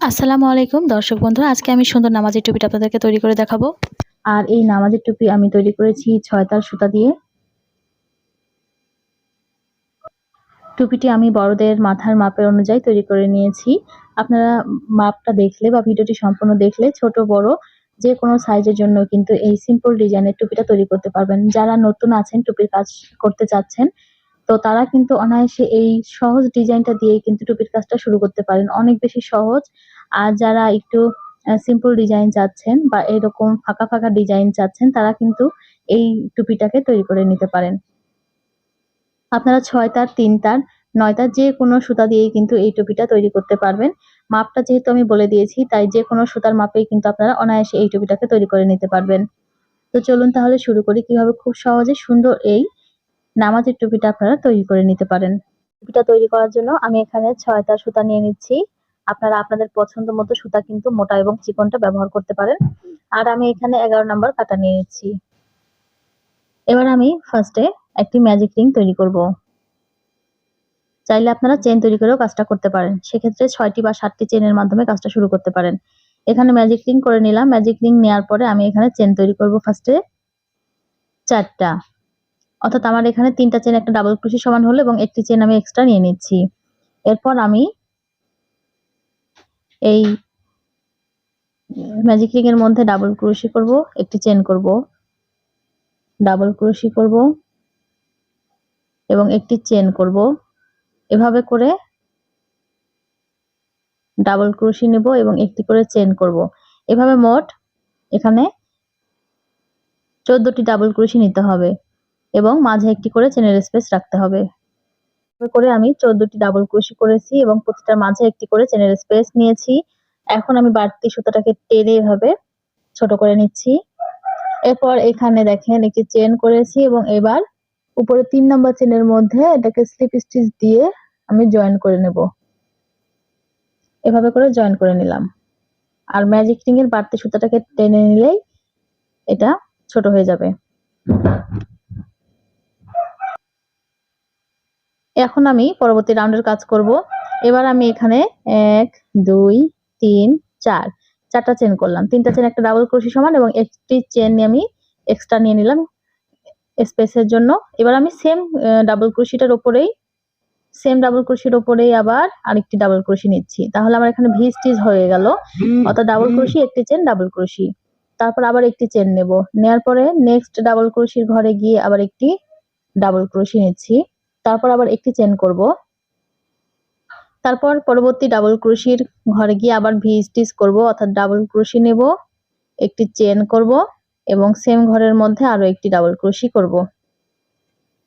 আসসালামু আলাইকুম, দর্শক বন্ধু, আজকে আমি সুন্দর নামাজের টুপিটা আপনাদেরকে তৈরি করে দেখাবো। আর এই নামাজের টুপি আমি তৈরি করেছি ছয় তার সুতা দিয়ে। টুপিটি আমি বড়দের মাথার মাপের অনুযায়ী তৈরি করে নিয়েছি। আপনারা মাপটা দেখলে বা ভিডিওটি সম্পূর্ণ দেখলে ছোট, বড়, যে কোনো সাইজের জন্য কিন্তু এই সিম্পল ডিজাইনের টুপিটা তৈরি করতে পারবেন। যারা নতুন আছেন, টুপির কাজ করতে চাচ্ছেন তো তারা কিন্তু অনায়াসে এই সহজ ডিজাইনটা দিয়ে কিন্তু টুপির কাজটা শুরু করতে পারেন। অনেক বেশি সহজ। আর যারা একটু সিম্পল ডিজাইন চাচ্ছেন বা এরকম ফাঁকা ফাঁকা ডিজাইন চাচ্ছেন, তারা কিন্তু এই টুপিটাকে তৈরি করে নিতে পারেন। আপনারা ছয় তার তিন তার নয় তার যে কোনো সুতা দিয়েই কিন্তু এই টুপিটা তৈরি করতে পারবেন। মাপটা যেহেতু আমি বলে দিয়েছি, তাই যে কোনো সুতার মাপেই কিন্তু আপনারা অনায়াসে এই টুপিটাকে তৈরি করে নিতে পারবেন। তো চলুন তাহলে শুরু করি কীভাবে খুব সহজে সুন্দর এই নামাজের টুপিটা আপনারা তৈরি করে নিতে পারেন। টুপিটা তৈরি করার জন্য আমি এখানে ছয়টা সুতা নিয়ে নিচ্ছি। আপনারা আপনাদের পছন্দ মতো সুতা কিন্তু মোটা এবং চিকনটা ব্যবহার করতে পারেন। আর আমি এখানে এগারো নম্বর কাটা নিয়ে নিচ্ছি। এবার আমি ফার্স্টে একটি ম্যাজিক রিং তৈরি করব। চাইলে আপনারা চেন তৈরি করেও কাজটা করতে পারেন। সেক্ষেত্রে ছয়টি বা সাতটি চেনের মাধ্যমে কাজটা শুরু করতে পারেন। এখানে ম্যাজিক রিং করে নিলাম। ম্যাজিক রিং নেওয়ার পরে আমি এখানে চেন তৈরি করব ফার্স্টে। চারটা। অর্থাৎ আমার এখানে তিনটা চেন একটা ডাবল ক্রুশি সমান হলো এবং একটি চেন আমি এক্সট্রা নিয়ে নিচ্ছি। এরপর আমি এই ম্যাজিক রিং এর মধ্যে ডাবল ক্রোশি করব, একটি চেন করব। ডাবল ক্রোশি করব এবং একটি চেন করব। এভাবে করে ডাবল ক্রোশি নেব এবং একটি করে চেন করব। এভাবে মোট এখানে চোদ্দটি ডাবল ক্রোশি নিতে হবে। এবং মাঝে একটি করে চেনের স্পেস রাখতে হবে। করে আমি চোদ্দটি ডাবল ক্রোশি করেছি এবং প্রতিটার মাঝে একটি করে চেনের স্পেস নিয়েছি। এখন আমি বাড়তি সুতাটাকে টেনে এভাবে ছোট করে নিচ্ছি। এরপর এখানে দেখেন একটি চেন করেছি এবং এবার উপরে তিন নম্বর চেনের মধ্যে এটাকে স্লিপ স্টিচ দিয়ে আমি জয়েন করে নেব। এভাবে করে জয়েন করে নিলাম। আর ম্যাজিক রিং এর বাড়তি সুতাটাকে টেনে নিলেই এটা ছোট হয়ে যাবে। এখন আমি পরবর্তী রাউন্ডের কাজ করব। এবার আমি এখানে এক, দুই, তিন, চার। চারটা চেন করলাম। তিনটা চেন একটা ডাবল ক্রোশি সমান এবং একটি চেন আমি এক্সট্রা নিয়ে নিলাম স্পেসের জন্য। এবার আমি সেম ডাবল ক্রোশিটার ওপরেই সেম ডাবল ক্রোশির ওপরেই আবার আরেকটি ডাবল ক্রোশি নিচ্ছি। তাহলে আমার এখানে ভি স্টিচ হয়ে গেল। অর্থাৎ ডাবল ক্রোশি একটি চেন ডাবল ক্রোশি তারপর আবার একটি চেন নেব। নেয়ার পরে নেক্সট ডাবল ক্রোশির ঘরে গিয়ে আবার একটি ডাবল ক্রোশি নিচ্ছি। তারপর আবার একটি চেন করব। তারপর পরবর্তী ডাবল ক্রোশির ঘরে গিয়ে আবার ভি স্টিচ করব, অর্থাৎ ডাবল ক্রোশি নেব, একটি চেন করব এবং সেম ঘরের মধ্যে আরও একটি ডাবল ক্রোশি করব।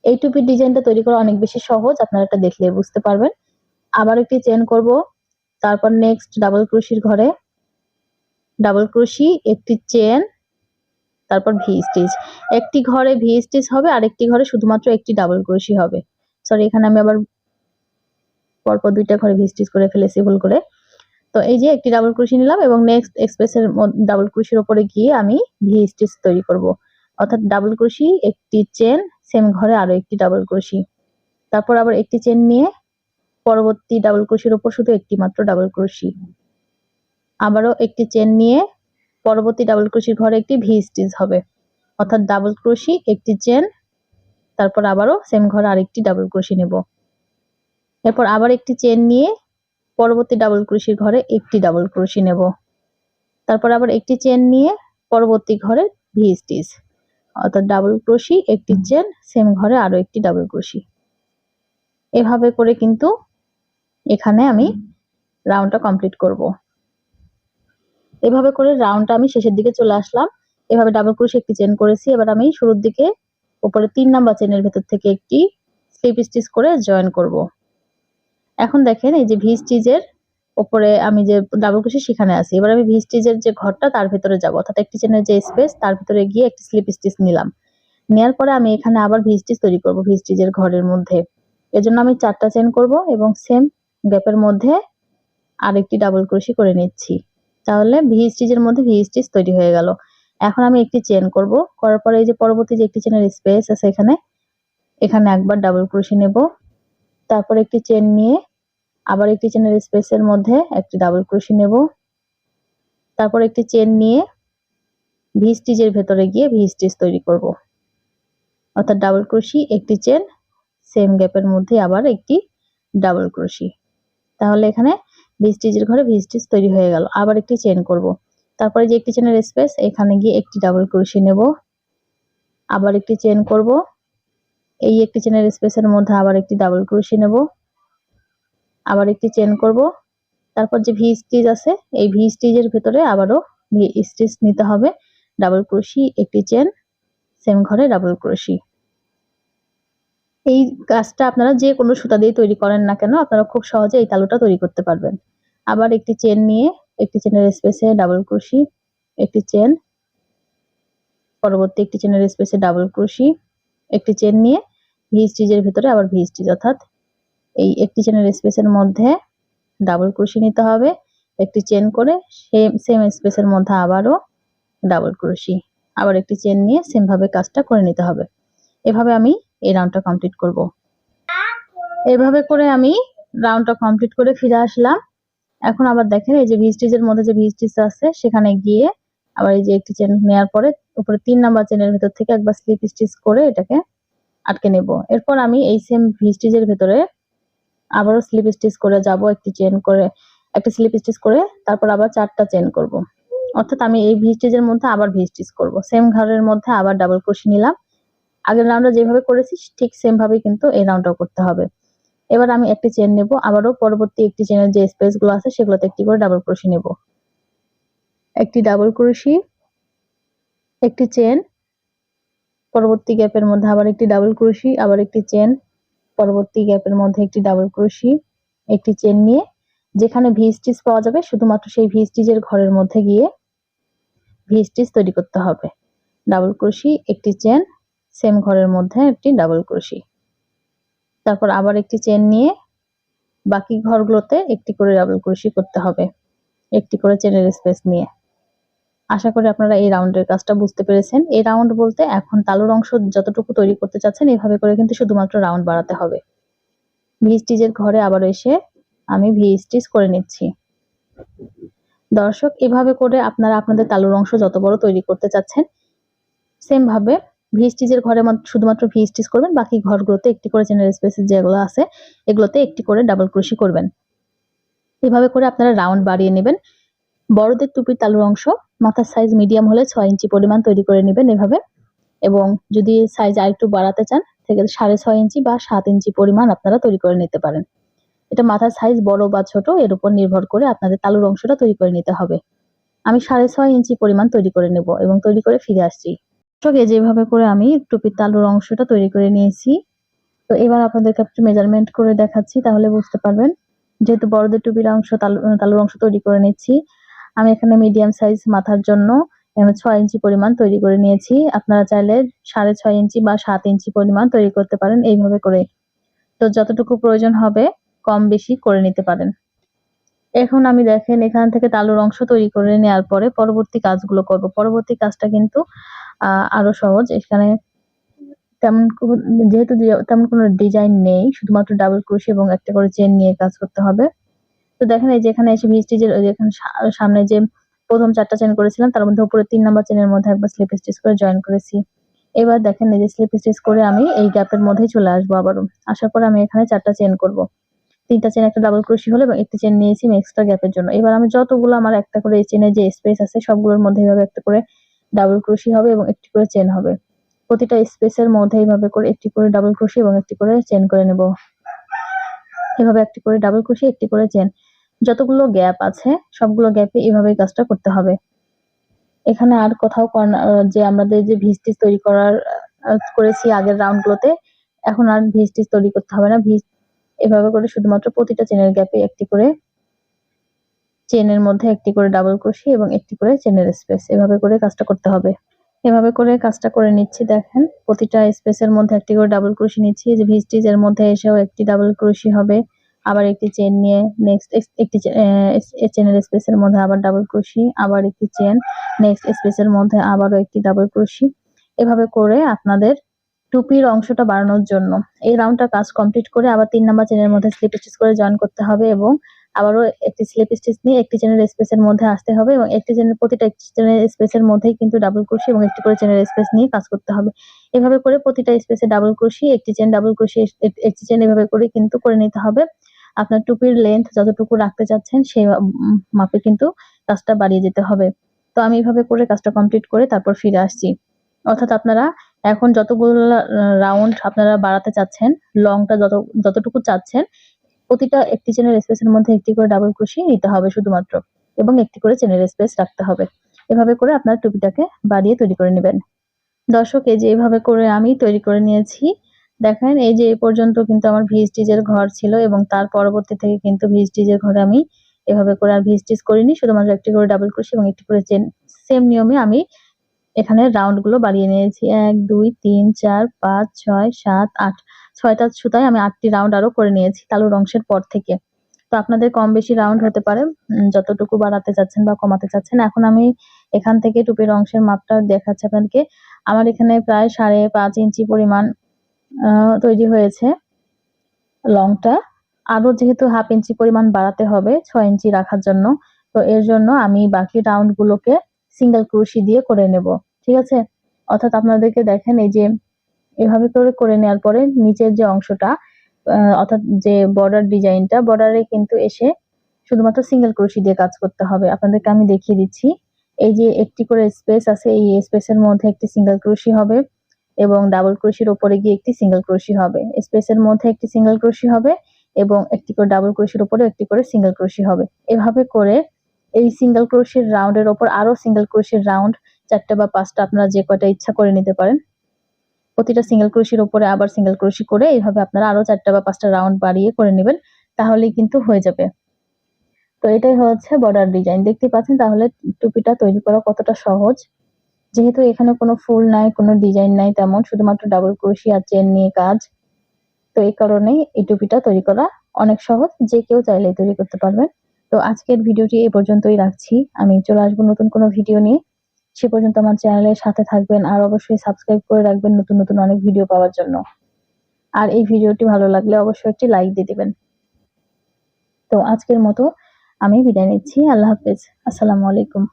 এই টুপির ডিজাইনটা তৈরি করা অনেক বেশি সহজ, আপনারা এটা দেখলে বুঝতে পারবেন। আবার একটি চেন করব, তারপর নেক্সট ডাবল ক্রোশির ঘরে ডাবল ক্রোশি একটি চেন তারপর ভি স্টিচ একটি ঘরে ভি স্টিচ হবে আর একটি ঘরে শুধুমাত্র একটি ডাবল ক্রোশি হবে। সরি এখানে আমি আবার পরপর দুইটা ঘরে ভি স্টিচ করে ফেলেছি, ভুল করে। তো এই যে একটি ডাবল ক্রুশি নিলাম এবং নেক্সট এক্সপ্রেসের ডাবল ক্রুশির উপরে গিয়ে আমি ভি স্টিচ তৈরি করব। অর্থাৎ ডাবল ক্রুশি একটি চেন সেম ঘরে আরও একটি ডাবল ক্রুশি তারপর আবার একটি চেন নিয়ে পরবর্তী ডাবল ক্রুশির উপর শুধু একটি মাত্র ডাবল ক্রুশি আবারও একটি চেন নিয়ে পরবর্তী ডাবল ক্রুশির ঘরে একটি ভি স্টিচ হবে। অর্থাৎ ডাবল ক্রুশি একটি চেন তারপর আবারও সেম ঘরে আরেকটি ডাবল ক্রুশি নেব। এরপর আবার একটি চেন নিয়ে পরবর্তী ডাবল ক্রুশির ঘরে একটি ডাবল ক্রুশি নেব। তারপর আবার একটি চেন নিয়ে পরবর্তী ঘরে ভি স্টিচ অর্থাৎ ডাবল ক্রুশি একটি চেন সেম ঘরে আরও একটি ডাবল ক্রুশি এভাবে করে কিন্তু এখানে আমি রাউন্ডটা কমপ্লিট করব। এভাবে করে রাউন্ডটা আমি শেষের দিকে চলে আসলাম। এভাবে ডাবল ক্রুশি একটি চেন করেছি। এবার আমি শুরুর দিকে উপরে তিন নাম্বার চেনের ভেতর থেকে একটি স্লিপ স্টিচ করে জয়েন করব। এখন দেখেন এই যে ভি স্টিচের ওপরে আমি যে ডাবল ক্রোশি সেখানে আছি। এবার আমি ভি স্টিচের যে ঘরটা তার ভিতরে যাব। অর্থাৎ একটি চেনের যে স্পেস তার ভিতরে গিয়ে একটি স্লিপ স্টিচ নিলাম। নেওয়ার পরে আমি এখানে আবার ভি স্টিচ তৈরি করব ভি স্টিচের ঘরের মধ্যে। এজন্য আমি চারটা চেন করব এবং সেম গ্যাপের মধ্যে আরেকটি ডাবল ক্রোশি করে নিচ্ছি। তাহলে ভি স্টিচের মধ্যে ভি স্টিচ তৈরি হয়ে গেল। এখন আমি একটি চেন করব। করার পরে এই যে পরবর্তী যে একটি চেনের স্পেস আছে এখানে এখানে একবার ডাবল ক্রোশি নেব। তারপর একটি চেন নিয়ে আবার একটি চেনের স্পেসের মধ্যে একটি ডাবল ক্রোশি নেব। তারপর একটি চেন নিয়ে ভি স্টিচের ভেতরে গিয়ে ভি স্টিচ তৈরি করব। অর্থাৎ ডাবল ক্রোশি একটি চেন সেম গ্যাপের মধ্যে আবার একটি ডাবল ক্রোশি তাহলে এখানে ভি স্টিচের ঘরে ভি স্টিচ তৈরি হয়ে গেল। আবার একটি চেন করব। তারপরে যে একটি চেনের স্পেস এখানে গিয়ে একটি ডাবল ক্রোশি নেব। আবার একটি চেন করব। এই একটি চেনের স্পেসের মধ্যে আবার একটি ডাবল ক্রোশি নেব। আবার একটি চেন করব। তারপর যে ভি স্টিচ আছে, এই ভি স্টিচের ভেতরে আবারও ভি স্টিচ নিতে হবে। ডাবল ক্রোশি একটি চেন সেম ঘরে ডাবল ক্রোশি এই কাজটা আপনারা যে কোনো সুতা দিয়ে তৈরি করেন না কেন, আপনারা খুব সহজে এই তালুটা তৈরি করতে পারবেন। আবার একটি চেন নিয়ে একটি চেনের স্পেসে ডাবল ক্রোশি একটি চেন পরবর্তী একটি চেনের স্পেসে ডাবল ক্রোশি একটি চেন নিয়ে ভি ভিতরে আবার ভি স্টিচ অর্থাৎ এই একটি চেনের স্পেসের মধ্যে ডাবল ক্রোশি নিতে হবে, একটি চেন করে সেম সেম স্পেসের মধ্যে আবারও ডাবল ক্রোশি আবার একটি চেন নিয়ে সেম ভাবে কাজটা করে নিতে হবে। এভাবে আমি এই রাউন্ডটা কমপ্লিট করব। এভাবে করে আমি রাউন্ডটা কমপ্লিট করে ফিরে আসলাম। এখন আবার দেখেন, এই যে ভি স্টিচের মধ্যে যে ভি স্টিচ আছে, সেখানে গিয়ে আবার এই যে একটি চেন নেওয়ার পরে উপরে তিন নাম্বার চেনের ভেতর থেকে একবার স্লিপ স্টিচ করে এটাকে আটকে নেব। এরপর আমি এই সেম ভি স্টিচের ভেতরে আবারও স্লিপ স্টিচ করে যাব একটি চেন করে, একটা স্লিপ স্টিচ করে তারপর আবার চারটা চেন করব। অর্থাৎ আমি এই ভি স্টিচের মধ্যে আবার ভি স্টিচ করব। সেম ঘরের মধ্যে আবার ডাবল ক্রোশি নিলাম। আগের রাউন্ডে যেভাবে করেছি, ঠিক সেম ভাবেই কিন্তু এই রাউন্ডটাও করতে হবে। এবার আমি একটি চেন নেব, আবারও পরবর্তী একটি চেনের যে স্পেসগুলো আছে সেগুলোতে একটি করে ডাবল ক্রোশি নেব। একটি ডাবল ক্রোশি একটি চেন পরবর্তী গ্যাপের মধ্যে আবার একটি ডাবল ক্রোশি আবার একটি চেন পরবর্তী গ্যাপের মধ্যে একটি ডাবল ক্রোশি একটি চেন নিয়ে যেখানে ভি স্টিচ পাওয়া যাবে শুধুমাত্র সেই ভি স্টিচের ঘরের মধ্যে গিয়ে ভি স্টিচ তৈরি করতে হবে। ডাবল ক্রোশি একটি চেন সেম ঘরের মধ্যে একটি ডাবল ক্রোশি তারপর আবার একটি চেন নিয়ে বাকি ঘরগুলোতে একটি করে ডাবল ক্রোশি করতে হবে। একটি করে চেনের স্পেস নিয়ে। আশা করি আপনারা এই রাউন্ডের কাজটা বুঝতে পেরেছেন। এই রাউন্ড বলতে এখন তালুর অংশ যতটুকু তৈরি করতে চাচ্ছেন, এভাবে করে কিন্তু শুধুমাত্র রাউন্ড বাড়াতে হবে। ভি ঘরে আবার এসে আমি ভি স্টিচ করে নিচ্ছি। দর্শক, এভাবে করে আপনারা আপনাদের তালুর অংশ যত বড় তৈরি করতে চাচ্ছেন সেম ভাবে ভি স্টিচের ঘরে শুধুমাত্র ভি স্টিচ করবেন, বাকি ঘরগুলোতে একটি করে চেনের স্পেসের যেগুলো আছে, এগুলোতে একটি করে ডাবল ক্রোশি করবেন। এভাবে করে আপনারা রাউন্ড বাড়িয়ে নেবেন। বড়দের টুপির তালুর অংশ, মাথার সাইজ মিডিয়াম হলে ছয় ইঞ্চি পরিমাণ তৈরি করে নেবেন এভাবে। এবং যদি সাইজ আরেকটু বাড়াতে চান থেকে সাড়ে ছয় ইঞ্চি বা সাত ইঞ্চি পরিমাণ আপনারা তৈরি করে নিতে পারেন। এটা মাথার সাইজ বড় বা ছোট, এর উপর নির্ভর করে আপনাদের তালুর অংশটা তৈরি করে নিতে হবে। আমি সাড়ে ছয় ইঞ্চি পরিমাণ তৈরি করে নেব এবং তৈরি করে ফিরে আসছি। দর্শক যেভাবে করে আমি টুপির তালুর অংশটা তৈরি করে নিয়েছি। তো এবার আপনাদেরকে একটু মেজারমেন্ট করে দেখাচ্ছি, তাহলে বুঝতে পারবেন যেহেতু বড়দের টুপির অংশ তালুর অংশ তৈরি করে নিচ্ছি। আমি এখানে মিডিয়াম সাইজ মাথার জন্য এখানে ছয় ইঞ্চি পরিমাণ তৈরি করে নিয়েছি। আপনারা চাইলে সাড়ে ছয় ইঞ্চি বা সাত ইঞ্চি পরিমাণ তৈরি করতে পারেন এইভাবে করে। তো যতটুকু প্রয়োজন হবে কম বেশি করে নিতে পারেন। এখন আমি দেখেন এখান থেকে তালুর অংশ তৈরি করে নেওয়ার পরে পরবর্তী কাজগুলো করব। পরবর্তী কাজটা কিন্তু আরও সহজ। এখানে তেমন যেহেতু তেমন কোনো ডিজাইন নেই, শুধুমাত্র ডাবল ক্রোশ এবং একটা করে চেন নিয়ে কাজ করতে হবে। তো দেখেন এই যে এখানে এসে ভি স্টিচের যেখানে সামনে যে প্রথম চারটা চেন করেছিলাম, তার মধ্যে উপরে তিন নাম্বার চেনের মধ্যে একবার স্লিপ স্টিচ করে জয়েন করেছি। এবার দেখেন এই যে স্লিপ স্টিচ করে আমি এই গ্যাপের মধ্যেই চলে আসব আবারও আসার পর আমি এখানে চারটা চেন করব। তিনটা চেন একটা ডাবল ক্রোশি হলো এবং একটি চেন নিয়েছি এক্সট্রা গ্যাপের জন্য। এবার আমি যতগুলো আমার একটা করে এই চেনের যে স্পেস আছে, সবগুলোর মধ্যে এভাবে একটা করে ডাবল ক্রোশি হবে এবং একটি করে চেন হবে। প্রতিটা স্পেসের মধ্যে এইভাবে করে একটি করে ডাবল ক্রোশি এবং একটি করে চেন করে নেব। এভাবে একটি করে ডাবল ক্রোশি, একটি করে চেন। যতগুলো গ্যাপ আছে, সবগুলো গ্যাপে এভাবেই কাজটা করতে হবে। এখানে আর কোথাও যে আমাদের যে ভিস্টিচ তৈরি করার করেছি আগের রাউন্ডগুলোতে, এখন আর ভিস্টিচ তৈরি করতে হবে না। ভিজ এভাবে করে শুধুমাত্র প্রতিটা চেনের গ্যাপে একটি করে চেনের মধ্যে একটি করে ডাবল ক্রোশি এবং একটি করে চেনের স্পেস এভাবে করে কাজটা করতে হবে। এভাবে করে কাজটা করে নিচ্ছি, দেখেন। প্রতিটা স্পেসের মধ্যে একটি করে ডাবল ক্রোশি নিচ্ছি। যে ভিস্টিজ এর মধ্যে এসেও একটি ডাবল ক্রোশি হবে। আবার একটি চেন নিয়ে নেক্সট একটি চেনের স্পেসের মধ্যে আবার ডাবল ক্রোশি আবার একটি চেন নেক্সট স্পেসের মধ্যে আবারও একটি ডাবল ক্রোশি এভাবে করে আপনাদের টুপির অংশটা বাড়ানোর জন্য। এই রাউন্ডটা কাজ কমপ্লিট করে আবার তিন নাম্বার চেনের মধ্যে স্লিপ স্টিচ করে জয়েন করতে হবে এবং আবারও একটি স্লিপ স্টিচ নিয়ে একটি চেনের স্পেসের মধ্যে আসতে হবে এবং একটি চেনের প্রতিটা চেনের স্পেসের মধ্যেই কিন্তু ডাবল ক্রোশি এবং একটি করে চেনের স্পেস নিয়ে কাজ করতে হবে। এভাবে করে প্রতিটা স্পেসে ডাবল ক্রোশি একটি চেন ডাবল ক্রোশি একটি চেন এভাবে করে কিন্তু করে নিতে হবে। আপনার টুপির লেন্থ যতটুকু রাখতে চাচ্ছেন, সেই মাপে কিন্তু কাজটা বাড়িয়ে যেতে হবে। তো আমি এভাবে করে কাজটা কমপ্লিট করে তারপর ফিরে আসছি। অর্থাৎ আপনারা এখন যতগুলো রাউন্ড আপনারা বাড়াতে চাচ্ছেন লংটা যত, যতটুকু চাচ্ছেন প্রতিটা একটি চেনের স্পেসের মধ্যে একটি করে ডাবল ক্রোশি নিতে হবে শুধুমাত্র এবং একটি করে চেনের স্পেস রাখতে হবে। এভাবে করে আপনার টুপিটাকে বাড়িয়ে তৈরি করে নেবেন। দর্শক, এই যে এভাবে করে আমি তৈরি করে নিয়েছি, দেখেন এই যে এ পর্যন্ত কিন্তু আমার ভি স্টিচের ঘর ছিল এবং তার পরবর্তী থেকে কিন্তু ভি স্টিচের ঘরে আমি এভাবে করে আর ভি স্টিচ করিনি, শুধুমাত্র একটি করে ডাবল ক্রোশি এবং একটি করে চেন সেম নিয়মে আমি এখানে রাউন্ডগুলো বাড়িয়ে নিয়েছি। এক, দুই, তিন, চার, পাঁচ, ছয়, সাত, আট। ছয়টা সুতায় আমি আটটি রাউন্ড আরও করে নিয়েছি তালুর অংশের পর থেকে। তো আপনাদের কম বেশি রাউন্ড হতে পারে যতটুকু বাড়াতে চাচ্ছেন বা কমাতে চাচ্ছেন। এখন আমি এখান থেকে টুপির অংশের মাপটা দেখাচ্ছি আপনাদেরকে। আমার এখানে প্রায় সাড়ে পাঁচ ইঞ্চি পরিমাণ তৈরি হয়েছে লংটা। আরও যেহেতু হাফ ইঞ্চি পরিমাণ বাড়াতে হবে, ছয় ইঞ্চি রাখার জন্য, তো এর জন্য আমি বাকি রাউন্ডগুলোকে সিঙ্গেল ক্রুশি দিয়ে করে নেব, ঠিক আছে? অর্থাৎ আপনাদেরকে দেখেন এই যে এভাবে করে করে নেওয়ার পরে নিচের যে অংশটা অর্থাৎ যে বর্ডার ডিজাইনটা বর্ডারে কিন্তু এসে শুধুমাত্র সিঙ্গেল ক্রুশি দিয়ে কাজ করতে হবে। আপনাদেরকে আমি দেখিয়ে দিচ্ছি। এই যে একটি করে স্পেস আছে, এই স্পেসের মধ্যে একটি সিঙ্গেল ক্রুশি হবে এবং ডাবল ক্রুশির ওপরে গিয়ে একটি সিঙ্গেল ক্রুশি হবে। স্পেসের মধ্যে একটি সিঙ্গেল ক্রুশি হবে এবং একটি করে ডাবল ক্রুশির ওপরে একটি করে সিঙ্গেল ক্রুশি হবে। এভাবে করে এই সিঙ্গেল ক্রোশের রাউন্ডের ওপর আরও সিঙ্গেল ক্রোশের রাউন্ড চারটা বা পাঁচটা আপনারা যে কয়টা ইচ্ছা করে নিতে পারেন প্রতিটা সিঙ্গেল ক্রোশের উপরে আবার সিঙ্গেল ক্রোশি করে এইভাবে আপনারা আরও চারটা বা পাঁচটা রাউন্ড বাড়িয়ে করে নেবেন, তাহলেই কিন্তু হয়ে যাবে। তো এটাই হচ্ছে বর্ডার ডিজাইন দেখতে পাচ্ছেন তাহলে টুপিটা তৈরি করা কতটা সহজ। যেহেতু এখানে কোনো ফুল নাই, কোনো ডিজাইন নাই তেমন, শুধুমাত্র ডাবল ক্রোশি আর চেন নিয়ে কাজ। তো এই কারণেই এই টুপিটা তৈরি করা অনেক সহজ, যে কেউ চাইলে তৈরি করতে পারবেন। তো আজকের ভিডিওটি এ পর্যন্তই রাখছি। আমি চলে আসব নতুন কোনো ভিডিও নিয়ে। সে পর্যন্ত আমার চ্যানেলের সাথে থাকবেন আর অবশ্যই সাবস্ক্রাইব করে রাখবেন নতুন নতুন অনেক ভিডিও পাওয়ার জন্য। আর এই ভিডিওটি ভালো লাগলে অবশ্যই একটি লাইক দিয়ে দিবেন। তো আজকের মতো আমি বিদায় নিচ্ছি। আল্লাহ হাফেজ। আসসালামু আলাইকুম।